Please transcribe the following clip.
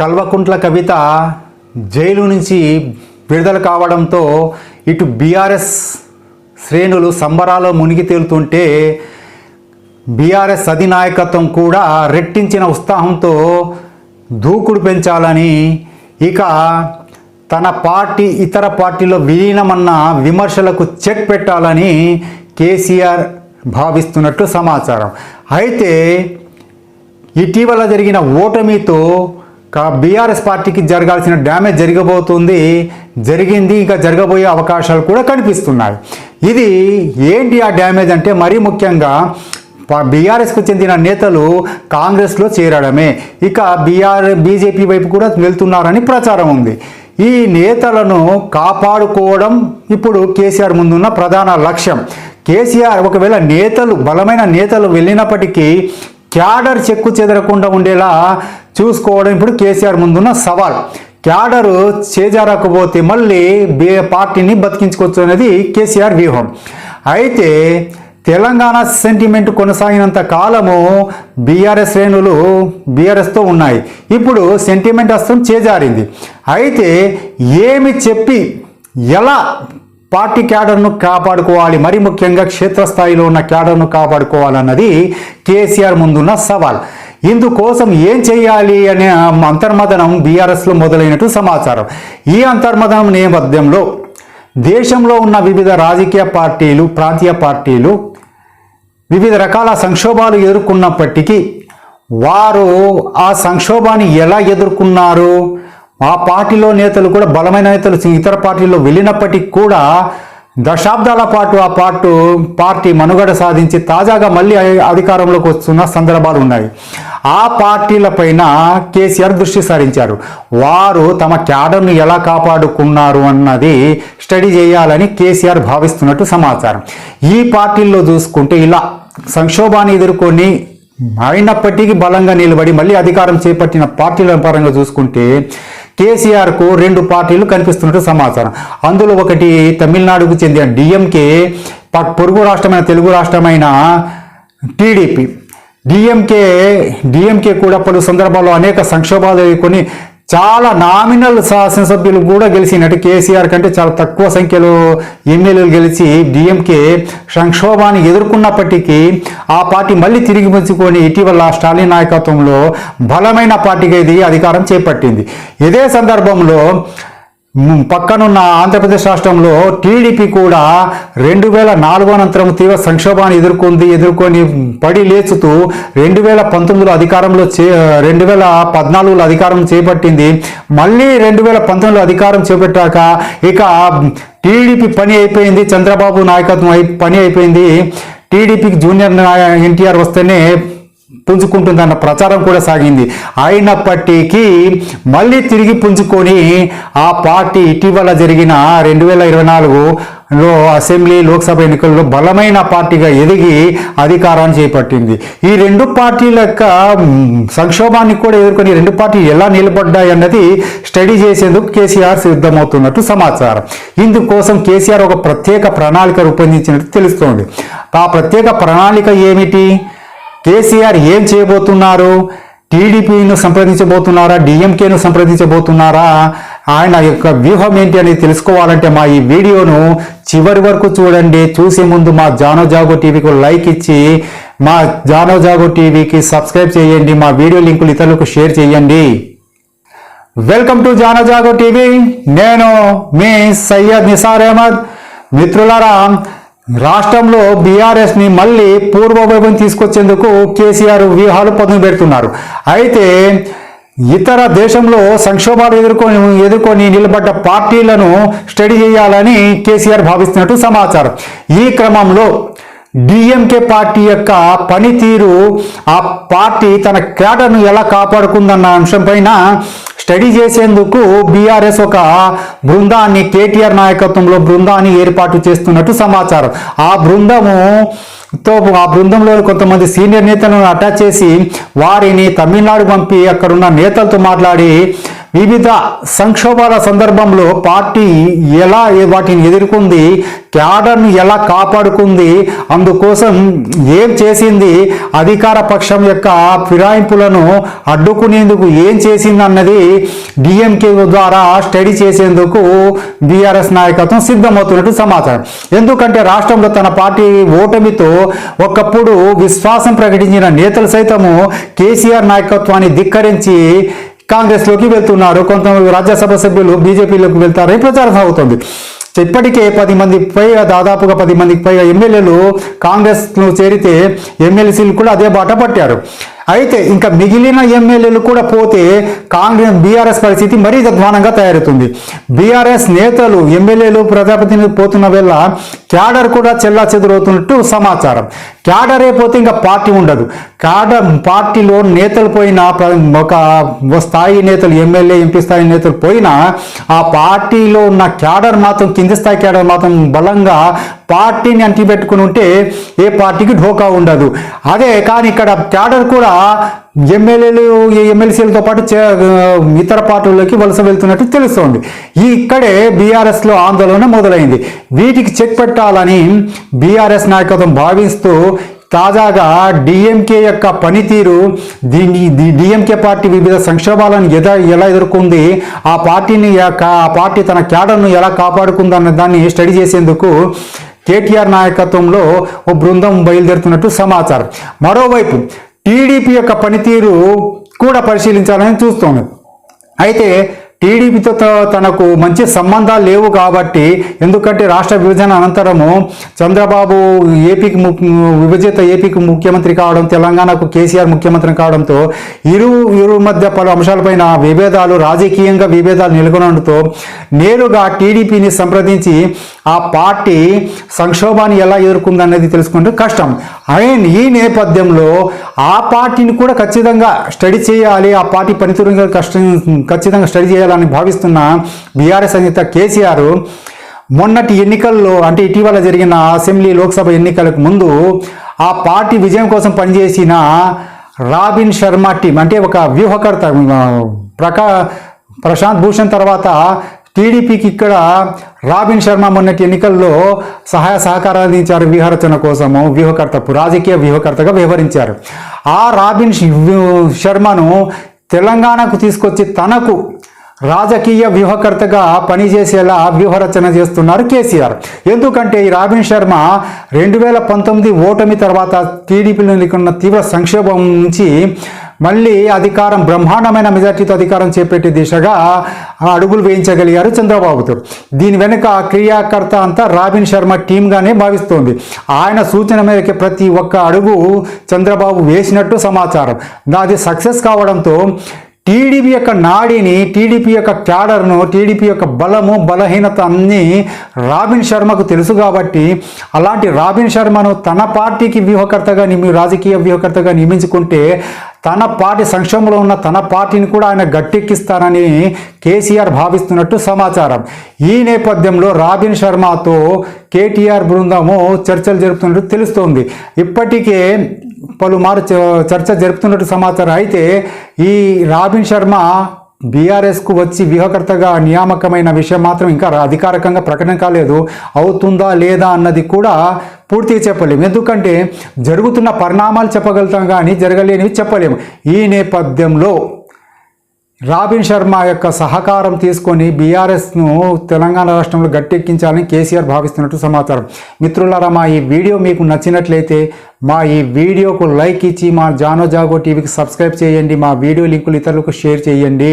Kalvakuntla Kavitha jail నుంచి విడుదల కావడంతో ఇటు బీఆర్ఎస్ శ్రేణులు సంబరాల్లో మునిగి తేలుతుంటే బీఆర్ఎస్ అధినాయకత్వం కూడా రెట్టించిన ఉత్సాహంతో దూకుడు పెంచాలని ఇక తన పార్టీ ఇతర పార్టీలో విలీనమన్న విమర్శలకు చెక్ పెట్టాలని కేసీఆర్ భావిస్తున్నట్టు సమాచారం. అయితే ఇటీవల జరిగిన ఓటమితో బీఆర్ఎస్ పార్టీకి జరగాల్సిన డ్యామేజ్ జరగబోతుంది జరిగింది ఇంకా జరగబోయే అవకాశాలు కూడా కనిపిస్తున్నాయి. ఇది ఏంటి ఆ డ్యామేజ్ అంటే మరీ ముఖ్యంగా బీఆర్ఎస్కు చెందిన నేతలు కాంగ్రెస్లో చేరడమే. ఇక బీఆర్ బీజేపీ వైపు కూడా వెళ్తున్నారని ప్రచారం ఉంది. ఈ నేతలను కాపాడుకోవడం ఇప్పుడు కేసీఆర్ ముందున్న ప్రధాన లక్ష్యం. కేసీఆర్ ఒకవేళ నేతలు బలమైన నేతలు వెళ్ళినప్పటికీ క్యాడర్ చెక్కు చెదరకుండా ఉండేలా చూసుకోవడం ఇప్పుడు కేసీఆర్ ముందున్న సవాల్. క్యాడరు చేజారకపోతే మళ్ళీ బే పార్టీని బతికించుకోవచ్చు అనేది కేసీఆర్ వ్యూహం. అయితే తెలంగాణ సెంటిమెంట్ కొనసాగినంత కాలము బీఆర్ఎస్ శ్రేణులు బీఆర్ఎస్తో ఉన్నాయి. ఇప్పుడు సెంటిమెంట్ అస్తం చేజారింది. అయితే ఏమి చెప్పి ఎలా పార్టీ క్యాడర్ను కాపాడుకోవాలి. మరి ముఖ్యంగా క్షేత్రస్థాయిలో ఉన్న క్యాడర్ను కాపాడుకోవాలన్నది కేసీఆర్ ముందున్న సవాల్. ఇందుకోసం ఏం చేయాలి అనే అంతర్మదనం బీఆర్ఎస్లో మొదలైనట్టు సమాచారం. ఈ అంతర్మదనం నేపథ్యంలో దేశంలో ఉన్న వివిధ రాజకీయ పార్టీలు ప్రాంతీయ పార్టీలు వివిధ రకాల సంక్షోభాలు ఎదుర్కొన్నప్పటికీ వారు ఆ సంక్షోభాన్ని ఎలా ఎదుర్కొన్నారు? ఆ పార్టీలో నేతలు కూడా బలమైన నేతలు ఇతర పార్టీల్లో వెళ్ళినప్పటికీ కూడా దశాబ్దాల పాటు ఆ పాటు పార్టీ మనుగడ సాధించి తాజాగా మళ్ళీ అధికారంలోకి వస్తున్న సందర్భాలు ఉన్నాయి. ఆ పార్టీలపైన కేసీఆర్ దృష్టి సారించారు. వారు తమ క్యాడర్ను ఎలా కాపాడుకున్నారు అన్నది స్టడీ చేయాలని కేసీఆర్ భావిస్తున్నట్టు సమాచారం. ఈ పార్టీల్లో చూసుకుంటే ఇలా సంక్షోభాన్ని ఎదుర్కొని అయినప్పటికీ బలంగా నిలబడి మళ్ళీ అధికారం చేపట్టిన పార్టీల పరంగా చూసుకుంటే కేసీఆర్కు రెండు పార్టీలు కనిపిస్తున్నట్టు సమాచారం. అందులో ఒకటి తమిళనాడుకు చెందిన డిఎంకే పొరుగు రాష్ట్రమైన తెలుగు రాష్ట్రమైన టీడీపీ. డిఎంకే డిఎంకే కూడా పలు సందర్భాల్లో అనేక సంక్షోభాలు కొన్ని చాలా నామినల్ శాసనసభ్యులు కూడా గెలిచినట్టు కేసీఆర్ కంటే చాలా తక్కువ సంఖ్యలో ఎమ్మెల్యేలు గెలిచి డిఎంకే సంక్షోభాన్ని ఎదుర్కొన్నప్పటికీ ఆ పార్టీ మళ్ళీ తిరిగి పుంజుకొని ఇటీవల స్టాలిన్ నాయకత్వంలో బలమైన పార్టీగా ఇది అధికారం చేపట్టింది. ఇదే సందర్భంలో పక్కనున్న ఆంధ్రప్రదేశ్ రాష్ట్రంలో టీడీపీ కూడా రెండు వేల నాలుగు అనంతరం తీవ్ర సంక్షోభాన్ని ఎదుర్కొంది ఎదుర్కొని పడి లేచుతూ రెండు వేల పంతొమ్మిదిలో అధికారంలో చే రెండు వేల పద్నాలుగులో అధికారం చేపట్టింది. మళ్ళీ రెండు వేల పంతొమ్మిదిలో అధికారం చేపట్టాక ఇక టీడీపీ పని అయిపోయింది చంద్రబాబు నాయకత్వం అయి పని అయిపోయింది. టీడీపీకి జూనియర్ ఎన్టీఆర్ వస్తేనే పుంజుకుంటుందన్న ప్రచారం కూడా సాగింది. అయినప్పటికీ మళ్ళీ తిరిగి పుంజుకొని ఆ పార్టీ ఇటీవల జరిగిన రెండు వేల ఇరవై నాలుగులో అసెంబ్లీ లోక్సభ ఎన్నికల్లో బలమైన పార్టీగా ఎదిగి అధికారాన్ని చేపట్టింది. ఈ రెండు పార్టీల యొక్క సంక్షోభాన్ని కూడా ఎదుర్కొని రెండు పార్టీలు ఎలా నిలబడ్డాయి అన్నది స్టడీ చేసేందుకు కేసీఆర్ సిద్ధమవుతున్నట్టు సమాచారం. ఇందుకోసం కేసీఆర్ ఒక ప్రత్యేక ప్రణాళిక రూపొందించినట్టు తెలుస్తోంది. ఆ ప్రత్యేక ప్రణాళిక ఏమిటి? కేసీఆర్ ఏం చేయబోతున్నారు? టీడీపీను సంప్రదించబోతున్నారా? డిఎంకేను సంప్రదించబోతున్నారా? ఆయన యొక్క వ్యూహం ఏంటి అనేది తెలుసుకోవాలంటే మా ఈ వీడియోను చివరి వరకు చూడండి. చూసే ముందు మా జానో జాగో టీవీకి లైక్ ఇచ్చి మా జానో జాగో టీవీకి సబ్స్క్రైబ్ చేయండి. మా వీడియో లింకులు ఇతరులకు షేర్ చేయండి. Welcome to Jano Jago TV. నేను మీ సయ్యద్ నిసార్ అహ్మద్. మిత్రులారా రాష్ట్రంలో బీఆర్ఎస్ని మళ్ళీ పూర్వవైభవం తీసుకొచ్చేందుకు కేసీఆర్ వ్యూహాలు పదును పెడుతున్నారు. అయితే ఇతర దేశంలో సంక్షోభాలు ఎదుర్కొని ఎదుర్కొని నిలబడ్డ పార్టీలను స్టడీ చేయాలని కేసీఆర్ భావిస్తున్నట్టు సమాచారం. ఈ క్రమంలో డిఎంకే పార్టీ యొక్క పనితీరు ఆ పార్టీ తన క్యాడర్ను ఎలా కాపాడుకుందన్న అంశంపైన స్టడీ చేసేందుకు బీఆర్ఎస్ ఒక బృందాన్ని కేటీఆర్ నాయకత్వంలో బృందాన్ని ఏర్పాటు చేస్తున్నట్టు సమాచారం. ఆ బృందము తో ఆ బృందంలో కొంతమంది సీనియర్ నేతలను అటాచ్ చేసి వారిని తమిళనాడు పంపి అక్కడున్న నేతలతో మాట్లాడి వివిధ సంక్షోభాల సందర్భంలో పార్టీ ఎలా వాటిని ఎదుర్కొంది క్యాడర్ను ఎలా కాపాడుకుంది అందుకోసం ఏం చేసింది అధికార పక్షం యొక్క ఫిరాయింపులను అడ్డుకునేందుకు ఏం చేసింది అన్నది డిఎంకే ద్వారా స్టడీ చేసేందుకు బీఆర్ఎస్ నాయకత్వం సిద్ధమవుతున్నట్టు సమాచారం. ఎందుకంటే రాష్ట్రంలో తన పార్టీ ఓటమితో ఒకప్పుడు విశ్వాసం ప్రకటించిన నేతలు సైతము కేసీఆర్ నాయకత్వాన్ని ధిక్కరించి కాంగ్రెస్లోకి వెళ్తున్నారు. కొంతమంది రాజ్యసభ సభ్యులు బీజేపీలోకి వెళ్తారని ప్రచారం సాగుతుంది. ఇప్పటికే పది మంది పైగా దాదాపుగా పది మందికి పైగా ఎమ్మెల్యేలు కాంగ్రెస్లో చేరితే ఎమ్మెల్సీలు కూడా అదే బాట పట్టారు. అయితే ఇంకా మిగిలిన ఎమ్మెల్యేలు కూడా పోతే కాంగ్రెస్ బీఆర్ఎస్ పరిస్థితి మరీ అధ్వానంగా తయారవుతుంది. బీఆర్ఎస్ నేతలు ఎమ్మెల్యేలు ప్రజాప్రతినిధులు పోతున్న వేళ క్యాడర్ కూడా చెల్లా చెదురవుతున్నట్టు సమాచారం. క్యాడరే పోతే ఇంకా పార్టీ ఉండదు. క్యాడర్ పార్టీలో నేతలు పోయినా ఒక స్థాయి నేతలు ఎమ్మెల్యే ఎంపీ స్థాయి నేతలు పోయినా ఆ పార్టీలో ఉన్న క్యాడర్ మాత్రం కింది స్థాయి క్యాడర్ మాత్రం బలంగా పార్టీని అంటిపెట్టుకుని ఉంటే ఏ పార్టీకి ఢోకా ఉండదు. అదే కానీ ఇక్కడ క్యాడర్ కూడా ఎమ్మెల్యేలు ఎమ్మెల్సీలతో పాటు చే- ఇతర పార్టీల్లోకి వలస వెళ్తున్నట్టు తెలుస్తోంది. ఈ ఇక్కడే బీఆర్ఎస్లో ఆందోళన మొదలైంది. వీటికి చెక్ పెట్టాలని బీఆర్ఎస్ నాయకత్వం భావిస్తూ తాజాగా డిఎంకే యొక్క పనితీరు దీన్ని డిఎంకే పార్టీ వివిధ సంక్షోభాలను ఎద ఎలా ఎదుర్కొంది ఆ పార్టీని యొక్క- ఆ పార్టీ తన క్యాడర్ను ఎలా కాపాడుకుందన్న దాన్ని స్టడీ చేసేందుకు కేటీఆర్ నాయకత్వంలో ఓ బృందం బయలుదేరుతున్నట్టు సమాచారం. మరోవైపు టీడీపీ యొక్క పనితీరు కూడా పరిశీలించాలని చూస్తోంది. అయితే టీడీపీతో తనకు మంచి సంబంధాలు లేవు కాబట్టి ఎందుకంటే రాష్ట్ర విభజన అనంతరము చంద్రబాబు ఏపీకి విభజిత ఏపీకి ముఖ్యమంత్రి కావడం తెలంగాణకు కేసీఆర్ ముఖ్యమంత్రి కావడంతో ఇరు ఇరు మధ్య పలు అంశాలపైన విభేదాలు రాజకీయంగా విభేదాలు నెలకొనడంతో నేరుగా టీడీపీని సంప్రదించి ఆ పార్టీ సంక్షోభాన్ని ఎలా ఎదుర్కొందనేది తెలుసుకుంటే కష్టం. అయిన ఈ నేపథ్యంలో ఆ పార్టీని కూడా ఖచ్చితంగా స్టడీ చేయాలి ఆ పార్టీ పనితీరు కష్టం ఖచ్చితంగా స్టడీ చేయాలి అని భావిస్తున్న బీఆర్ఎస్ అధినేత కేసీఆర్ మొన్నటి ఎన్నికల్లో అంటే ఇటీవల జరిగిన అసెంబ్లీ లోక్సభ ఎన్నికలకు ముందు ఆ పార్టీ విజయం కోసం పనిచేసిన రాబిన్ శర్మ టీం అంటే ఒక వ్యూహకర్త ప్రకా ప్రశాంత్ భూషణ్ తర్వాత టీడీపీకి ఇక్కడ రాబిన్ శర్మ మొన్నటి ఎన్నికల్లో సహాయ సహకారాలు అందించారు వ్యూహరచన కోసము వ్యూహకర్తకు రాజకీయ వ్యూహకర్తగా వ్యవహరించారు. ఆ రాబిన్ శర్మను తెలంగాణకు తీసుకొచ్చి తనకు రాజకీయ వ్యూహకర్తగా పనిచేసేలా వ్యూహరచన చేస్తున్నారు కేసీఆర్. ఎందుకంటే ఈ రాబిన్ శర్మ రెండు వేల పంతొమ్మిది ఓటమి తర్వాత టీడీపీలో నెలకొన్న తీవ్ర సంక్షోభం నుంచి మళ్ళీ అధికారం బ్రహ్మాండమైన మెజార్టీతో అధికారం చేపట్టే దిశగా అడుగులు వేయించగలిగారు చంద్రబాబుతో దీని వెనుక క్రియాకర్త అంతా రాబిన్ శర్మ టీంగానే భావిస్తోంది. ఆయన సూచన మేరకు ప్రతి ఒక్క అడుగు చంద్రబాబు వేసినట్టు సమాచారం. అది సక్సెస్ కావడంతో టీడీపీ యొక్క నాడిని టీడీపీ యొక్క క్యాడర్ను టీడీపీ యొక్క బలము బలహీనత అన్నీ రాబిన్ శర్మకు తెలుసు కాబట్టి అలాంటి రాబిన్ శర్మను తన పార్టీకి వ్యూహకర్తగా నిమి రాజకీయ వ్యూహకర్తగా నియమించుకుంటే తన పార్టీ సంక్షోభంలో ఉన్న తన పార్టీని కూడా ఆయన గట్టెక్కిస్తారని కేసీఆర్ భావిస్తున్నట్టు సమాచారం. ఈ నేపథ్యంలో రాబిన్ శర్మతో కేటీఆర్ బృందము చర్చలు జరుపుతున్నట్టు తెలుస్తోంది. ఇప్పటికే పలుమారు చర్చ జరుపుతున్నట్టు సమాచారం. అయితే ఈ రాబిన్ శర్మ బీఆర్ఎస్కు వచ్చి వ్యూహకర్తగా నియామకమైన విషయం మాత్రం ఇంకా అధికారికంగా ప్రకటన కాలేదు. అవుతుందా లేదా అన్నది కూడా పూర్తిగా చెప్పలేము ఎందుకంటే జరుగుతున్న పరిణామాలు చెప్పగలుగుతాం కానీ జరగలేనివి చెప్పలేము ఈ నేపథ్యంలో రాబిన్ శర్మ యొక్క సహకారం తీసుకొని బీఆర్ఎస్ను తెలంగాణ రాష్ట్రంలో గట్టెక్కించాలని కేసీఆర్ భావిస్తున్నట్టు సమాచారం. మిత్రులారా మా ఈ వీడియో మీకు నచ్చినట్లయితే మా ఈ వీడియోకు లైక్ ఇచ్చి మా జానో జాగో టీవీకి సబ్స్క్రైబ్ చేయండి. మా వీడియో లింకులు ఇతరులకు షేర్ చేయండి.